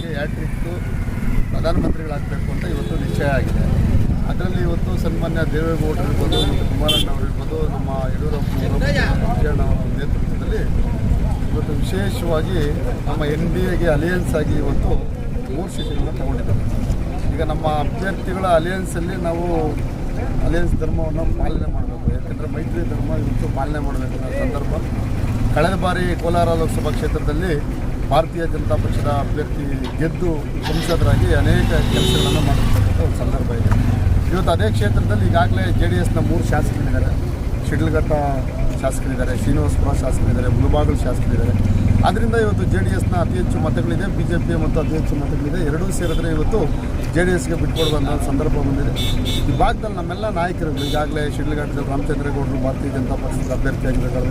ಅವರಿಗೆ ಹ್ಯಾಟ್ರಿಕ್ಕು ಪ್ರಧಾನಮಂತ್ರಿಗಳಾಗಬೇಕು ಅಂತ ಇವತ್ತು ನಿಶ್ಚಯ ಆಗಿದೆ. ಅದರಲ್ಲಿ ಇವತ್ತು ಸನ್ಮಾನ್ಯ ದೇವೇಗೌಡರು ಇರ್ಬೋದು ಮತ್ತು ಕುಮಾರಣ್ಣ ಅವರು ಇರ್ಬೋದು, ನಮ್ಮ ಯಡಿಯೂರಪ್ಪ ನೇತೃತ್ವದಲ್ಲಿ ಇವತ್ತು ವಿಶೇಷವಾಗಿ ನಮ್ಮ ಎನ್ ಡಿ ಎಗೆ ಅಲಿಯನ್ಸ್ ಆಗಿ ಇವತ್ತು ಮೂರು ಸೀಟುಗಳನ್ನ ತಗೊಂಡಿದ್ದಾರೆ. ಈಗ ನಮ್ಮ ಅಭ್ಯರ್ಥಿಗಳ ಅಲಿಯನ್ಸಲ್ಲಿ ನಾವು ಅಲಿಯನ್ಸ್ ಧರ್ಮವನ್ನು ಪಾಲನೆ ಮಾಡಬೇಕು. ಯಾಕಂದರೆ ಮೈತ್ರಿ ಧರ್ಮ ಇವತ್ತು ಪಾಲನೆ ಮಾಡಬೇಕು ಸಂದರ್ಭ. ಕಳೆದ ಬಾರಿ ಕೋಲಾರ ಲೋಕಸಭಾ ಕ್ಷೇತ್ರದಲ್ಲಿ ಭಾರತೀಯ ಜನತಾ ಪಕ್ಷದ ಅಭ್ಯರ್ಥಿ ಗೆದ್ದು ಸಂಸದರಾಗಿ ಅನೇಕ ಕೆಲಸಗಳನ್ನು ಮಾಡಿರ್ತಕ್ಕಂಥ ಒಂದು ಸಂದರ್ಭ ಇದೆ. ಇವತ್ತು ಅದೇ ಕ್ಷೇತ್ರದಲ್ಲಿ ಈಗಾಗಲೇ ಜೆ ಡಿ ಎಸ್ನ ಮೂರು ಶಾಸಕರಿದ್ದಾರೆ. ಶಿಡ್ಲಘಟ್ಟ ಶಾಸಕರಿದ್ದಾರೆ, ಶ್ರೀನಿವಾಸಪುರ ಶಾಸಕರಿದ್ದಾರೆ ಮುಳುಬಾಗಲು ಶಾಸಕರಿದ್ದಾರೆ. ಆದ್ದರಿಂದ ಇವತ್ತು ಜೆ ಡಿ ಎಸ್ನ ಅತಿ ಹೆಚ್ಚು ಮತಗಳಿದೆ, ಬಿ ಜೆ ಪಿ ಮತ್ತು ಅತಿ ಹೆಚ್ಚು ಮತಗಳಿದೆ. ಎರಡೂ ಸೇರಿದ್ರೆ ಇವತ್ತು ಜೆ ಡಿ ಎಸ್ಗೆ ಬಿಟ್ಕೊಡುವಂಥ ಸಂದರ್ಭ ಬಂದಿದೆ. ಈ ಭಾಗದಲ್ಲಿ ನಮ್ಮೆಲ್ಲ ನಾಯಕರುಗಳು, ಈಗಾಗಲೇ ಶಿಡ್ಲಘಟ್ಟದಲ್ಲಿ ರಾಮಚಂದ್ರೇಗೌಡರು ಭಾರತೀಯ ಜನತಾ ಪಕ್ಷದ ಅಭ್ಯರ್ಥಿಯಾಗಿದ್ದಾರೆ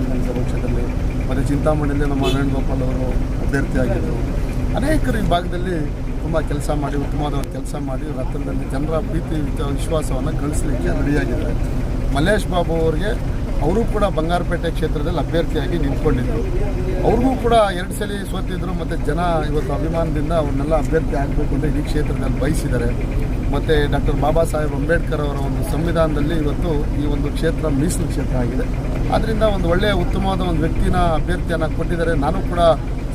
ಕ್ಷೇತ್ರದಲ್ಲಿ. ಮತ್ತು ಚಿಂತಾಮಣಿಯಲ್ಲಿ ನಮ್ಮ ವೇಣುಗೋಪಾಲ್ ಅವರು ಅಭ್ಯರ್ಥಿಯಾಗಿದ್ದರು ಅನೇಕರು ಈ ಭಾಗದಲ್ಲಿ ತುಂಬ ಕೆಲಸ ಮಾಡಿ, ಉತ್ತಮವಾದ ಕೆಲಸ ಮಾಡಿ ರತ್ನದಲ್ಲಿ ಜನರ ಪ್ರೀತಿ, ವಿಶ್ವಾಸವನ್ನು ಗಳಿಸಲಿಕ್ಕೆ ರೆಡಿಯಾಗಿದ್ದಾರೆ ಮಲ್ಲೇಶ್ ಬಾಬು ಅವರಿಗೆ ಅವರು ಕೂಡ ಬಂಗಾರಪೇಟೆ ಕ್ಷೇತ್ರದಲ್ಲಿ ಅಭ್ಯರ್ಥಿಯಾಗಿ ನಿಂತ್ಕೊಂಡಿದ್ದರು ಅವ್ರಿಗೂ ಕೂಡ ಎರಡು ಸಲ ಸೋತಿದ್ರು, ಮತ್ತು ಜನ ಇವತ್ತು ಅಭಿಮಾನದಿಂದ ಅವ್ರನ್ನೆಲ್ಲ ಅಭ್ಯರ್ಥಿ ಆಗಬೇಕು ಅಂತ ಇಡೀ ಕ್ಷೇತ್ರದಲ್ಲಿ ಬಯಸಿದ್ದಾರೆ. ಮತ್ತು ಡಾಕ್ಟರ್ ಬಾಬಾ ಸಾಹೇಬ್ ಅಂಬೇಡ್ಕರ್ ಅವರ ಒಂದು ಸಂವಿಧಾನದಲ್ಲಿ ಇವತ್ತು ಈ ಒಂದು ಕ್ಷೇತ್ರ ಮೀಸಲು ಕ್ಷೇತ್ರ ಆಗಿದೆ. ಆದ್ದರಿಂದ ಒಂದು ಒಳ್ಳೆಯ ಉತ್ತಮವಾದ ಒಂದು ವ್ಯಕ್ತಿನ ಅಭ್ಯರ್ಥಿಯನ್ನು ಕೊಟ್ಟಿದ್ದಾರೆ. ನಾನು ಕೂಡ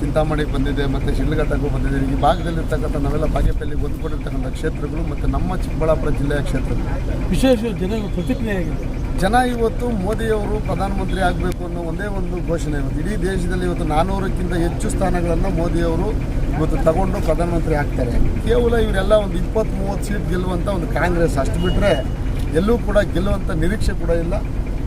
ಚಿಂತಾಮಣಿಗೆ ಬಂದಿದೆ ಮತ್ತು ಶಿಡ್ಲಘಟ್ಟಕ್ಕೂ ಬಂದಿದೆ ಈ ಭಾಗದಲ್ಲಿರ್ತಕ್ಕಂಥ ನಾವೆಲ್ಲ ಬಾಗೇಪಲ್ಲಿಗೆ ಹೊಂದ್ಕೊಂಡಿರ್ತಕ್ಕಂಥ ಕ್ಷೇತ್ರಗಳು, ಮತ್ತು ನಮ್ಮ ಚಿಕ್ಕಬಳ್ಳಾಪುರ ಜಿಲ್ಲೆಯ ಕ್ಷೇತ್ರಗಳು. ವಿಶೇಷ ಜನ ಪ್ರತಿಕ್ರಿಯೆಯಾಗಿದೆ ಜನ ಇವತ್ತು ಮೋದಿಯವರು ಪ್ರಧಾನಮಂತ್ರಿ ಆಗಬೇಕು ಅನ್ನೋ ಒಂದೇ ಒಂದು ಘೋಷಣೆ ಇವತ್ತು. ಇಡೀ ದೇಶದಲ್ಲಿ ಇವತ್ತು ನಾನ್ನೂರಕ್ಕಿಂತ ಹೆಚ್ಚು ಸ್ಥಾನಗಳನ್ನು ಮೋದಿಯವರು ಇವತ್ತು ತಗೊಂಡು ಪ್ರಧಾನಮಂತ್ರಿ ಆಗ್ತಾರೆ. ಕೇವಲ ಇವರೆಲ್ಲ ಒಂದು ಇಪ್ಪತ್ತು ಮೂವತ್ತು ಸೀಟ್ ಗೆಲ್ಲುವಂಥ ಒಂದು ಕಾಂಗ್ರೆಸ್. ಅಷ್ಟು ಬಿಟ್ಟರೆ ಎಲ್ಲೂ ಕೂಡ ಗೆಲ್ಲುವಂಥ ನಿರೀಕ್ಷೆ ಕೂಡ ಇಲ್ಲ.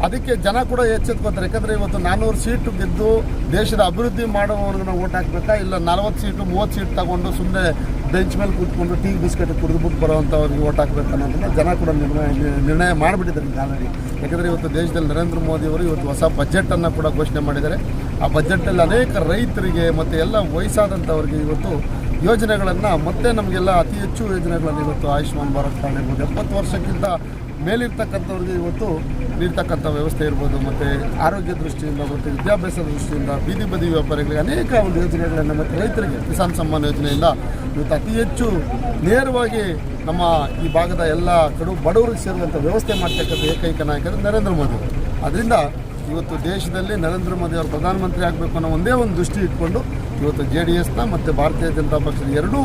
ಅದಕ್ಕೆ ಜನ ಕೂಡ ಎಚ್ಚೆತ್ಕೋತಾರೆ ಯಾಕಂದರೆ ಇವತ್ತು ನಾನ್ನೂರು ಸೀಟು ಗೆದ್ದು ದೇಶದ ಅಭಿವೃದ್ಧಿ ಮಾಡುವವ್ರಿಗೆ ನಾವು ಓಟ್ ಹಾಕ್ಬೇಕಾ? ಇಲ್ಲ ನಲವತ್ತು ಸೀಟು, ಮೂವತ್ತು ಸೀಟ್ ತಗೊಂಡು ಸುಮ್ಮನೆ ಬೆಂಚ್ ಮೇಲೆ ಕೂತ್ಕೊಂಡು ಟೀ, ಬಿಸ್ಕೆಟ್ ಕುಡಿದ್ಬಿಟ್ಟು ಬರೋವಂಥವ್ರಿಗೆ ಓಟ್ ಹಾಕ್ಬೇಕು ಅನ್ನೋದನ್ನ ಜನ ಕೂಡ ನಿರ್ಣಯ ನಿರ್ಣಯ ಮಾಡಿಬಿಟ್ಟಿದ್ದಾರೆ ಆಲ್ರೆಡಿ ಯಾಕಂದರೆ ಇವತ್ತು ದೇಶದಲ್ಲಿ ನರೇಂದ್ರ ಮೋದಿ ಅವರು ಇವತ್ತು ಹೊಸ ಬಜೆಟನ್ನು ಕೂಡ ಘೋಷಣೆ ಮಾಡಿದ್ದಾರೆ. ಆ ಬಜೆಟಲ್ಲಿ ಅನೇಕ ರೈತರಿಗೆ ಮತ್ತು ಎಲ್ಲ ವಯಸ್ಸಾದಂಥವ್ರಿಗೆ ಇವತ್ತು ಯೋಜನೆಗಳನ್ನು ಮತ್ತೆ ನಮಗೆಲ್ಲ ಅತಿ ಹೆಚ್ಚು ಯೋಜನೆಗಳನ್ನು ಇವತ್ತು ಆಯುಷ್ಮಾನ್ ಭಾರತ್ ಕಾರ್ಡ್ ಇರ್ಬೋದು, ಎಪ್ಪತ್ತು ವರ್ಷಕ್ಕಿಂತ ಮೇಲಿರ್ತಕ್ಕಂಥವ್ರಿಗೆ ಇವತ್ತು ನೀಡ್ತಕ್ಕಂಥ ವ್ಯವಸ್ಥೆ ಇರ್ಬೋದು, ಮತ್ತು ಆರೋಗ್ಯ ದೃಷ್ಟಿಯಿಂದ, ಮತ್ತು ವಿದ್ಯಾಭ್ಯಾಸದ ದೃಷ್ಟಿಯಿಂದ, ಬೀದಿ ಬದಿ ವ್ಯಾಪಾರಿಗಳಿಗೆ ಅನೇಕ ಒಂದು ಯೋಜನೆಗಳನ್ನು ಮತ್ತು ರೈತರಿಗೆ, ಕಿಸಾನ್ ಸಮ್ಮಾನ್ ಯೋಜನೆಯಿಂದ ಇವತ್ತು ಅತಿ ಹೆಚ್ಚು ನೇರವಾಗಿ ನಮ್ಮ ಈ ಭಾಗದ ಎಲ್ಲ ಕಡು ಬಡವರಿಗೆ ಸೇರಿದಂಥ ವ್ಯವಸ್ಥೆ ಮಾಡ್ತಕ್ಕಂಥ ಏಕೈಕ ನಾಯಕರು ನರೇಂದ್ರ ಮೋದಿ ಅದರಿಂದ ಇವತ್ತು ದೇಶದಲ್ಲಿ ನರೇಂದ್ರ ಮೋದಿ ಅವರು ಪ್ರಧಾನಮಂತ್ರಿ ಆಗಬೇಕು ಅನ್ನೋ ಒಂದೇ ಒಂದು ದೃಷ್ಟಿ ಇಟ್ಕೊಂಡು ಇವತ್ತು ಜೆ ಡಿ ಎಸ್ನ ಮತ್ತು ಭಾರತೀಯ ಜನತಾ ಪಕ್ಷದ ಎರಡೂ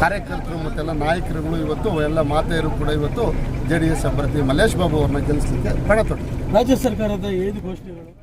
ಕಾರ್ಯಕರ್ತರು ಮತ್ತೆಲ್ಲ ನಾಯಕರುಗಳು ಇವತ್ತು, ಎಲ್ಲ ಮಾತೆಯರು ಕೂಡ ಇವತ್ತು ಜೆ ಡಿ ಎಸ್ ಅಭ್ಯರ್ಥಿ ಮಲ್ಲೇಶ್ ಬಾಬು ಅವ್ರನ್ನ ಗೆಲ್ಲಿಸಲಿಕ್ಕೆ ಪಣ ರಾಜ್ಯ ಸರ್ಕಾರದ ಐದು ಘೋಷಣೆಗಳು.